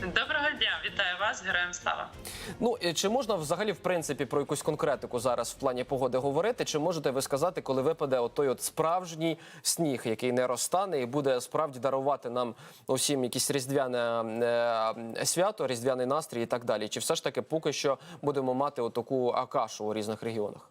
Доброго дня, вітаю вас, героям слава. Ну чи можна взагалі в принципі про якусь конкретику зараз в плані погоди говорити? Чи можете ви сказати, коли випаде от той от справжній сніг, який не розтане і буде справді дарувати нам усім якісь різдвяне е, свято, різдвяний настрій і так далі? Чи все ж таки поки що будемо мати отаку акашу у різних регіонах?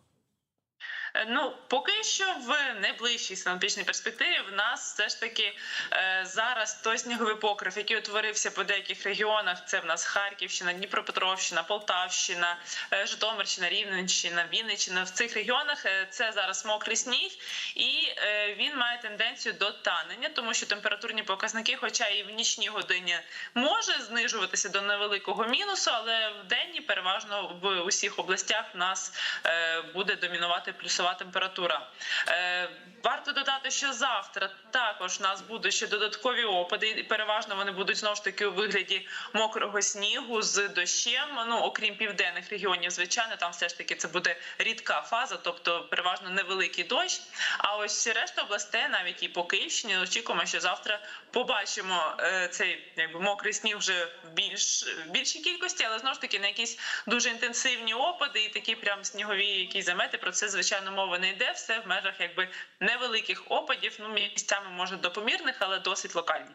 Е, Ну, поки що в найближчій синоптичній перспективі в нас все ж таки е, зараз той сніговий покрив, який утворився по деяких регіонах. Це в нас Харківщина, Дніпропетровщина, Полтавщина, е, Житомирщина, Рівненщина, Вінниччина. В цих регіонах це зараз мокрий сніг, і він має тенденцію до танення, тому що температурні показники, хоча і в нічні годині може знижуватися до невеликого мінусу, але в денні переважно в усіх областях нас е, буде домінувати плюсова температура. Е, Варто додати, що завтра також в нас будуть ще додаткові опади, і переважно вони будуть знову ж таки у вигляді мокрого снігу з дощем. Ну окрім південних регіонів, звичайно, там все ж таки це буде рідка фаза, тобто переважно невеликий дощ. А ось решта областей, навіть і по Київщині, очікуємо, що завтра побачимо е, цей якби мокрий сніг вже в більш в більшій кількості, але знову ж таки на якісь дуже інтенсивні опади і такі прям снігові якісь замети. Про це звичайно мова не йде. Все в межах якби невеликих опадів. Ну місцями може допомірних, але досить локальні.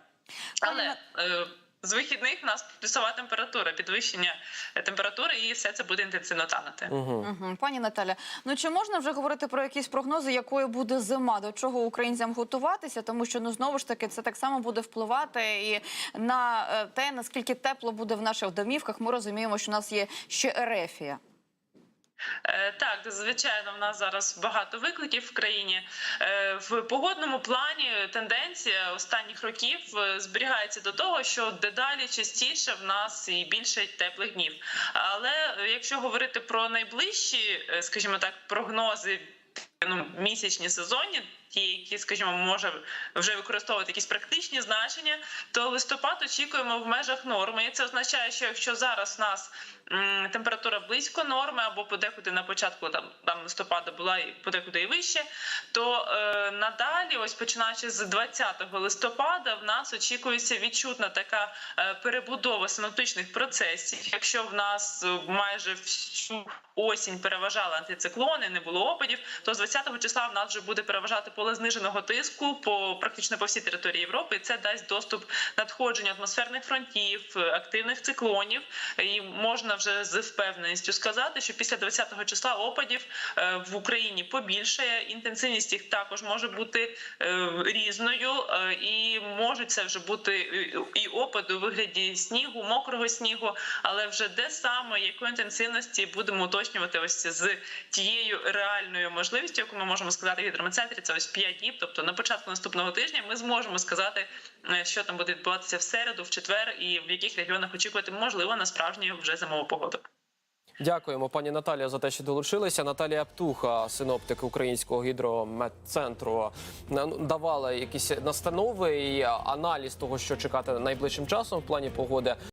Але е, з вихідних в нас плюсова температура, підвищення е, температури, і все це буде інтенсивно танути. Угу. Угу. Пані Наталя, ну чи можна вже говорити про якісь прогнози, якою буде зима, до чого українцям готуватися? Тому що ну знову ж таки це так само буде впливати і на е, те, наскільки тепло буде в наших домівках. Ми розуміємо, що у нас є ще Ерефія. Е, Так, звичайно, в нас зараз багато викликів в країні. Е, В погодному плані тенденція останніх років е, зберігається до того, що дедалі частіше в нас і більше теплих днів. Але якщо говорити про найближчі, скажімо так, прогнози. Ну, місячні сезонні, ті, які, скажімо, може вже використовувати якісь практичні значення, то листопад очікуємо в межах норми. І це означає, що якщо зараз в нас температура близько норми, або подекуди на початку там, там листопада була і подекуди і вище, то е, надалі, ось починаючи з 20 листопада, в нас очікується відчутна така е, перебудова синоптичних процесів. Якщо в нас е, майже всю осінь переважали антициклони, не було опадів, то з 20 числа в нас вже буде переважати поле зниженого тиску по практично по всій території Європи. Це дасть доступ надходження атмосферних фронтів, активних циклонів. І можна вже з впевненістю сказати, що після 20 числа опадів е, в Україні побільшає. Інтенсивність їх також може бути е, різною, е, і можуть це вже бути і опади у вигляді снігу, мокрого снігу, але вже де саме якої інтенсивності будемо уточнювати ось з тією реальною можливістю, яку ми можемо сказати в гідрометцентрі, це ось 5 діб. Тобто на початку наступного тижня ми зможемо сказати, е, що там буде відбуватися в середу, в четвер, і в яких регіонах очікувати можливо на справжню вже зимову погоду. Дякуємо, пані Наталія, за те, що долучилися. Наталія Птуха, синоптик Українського гідрометцентру, давала якісь настанови і аналіз того, що чекати найближчим часом в плані погоди.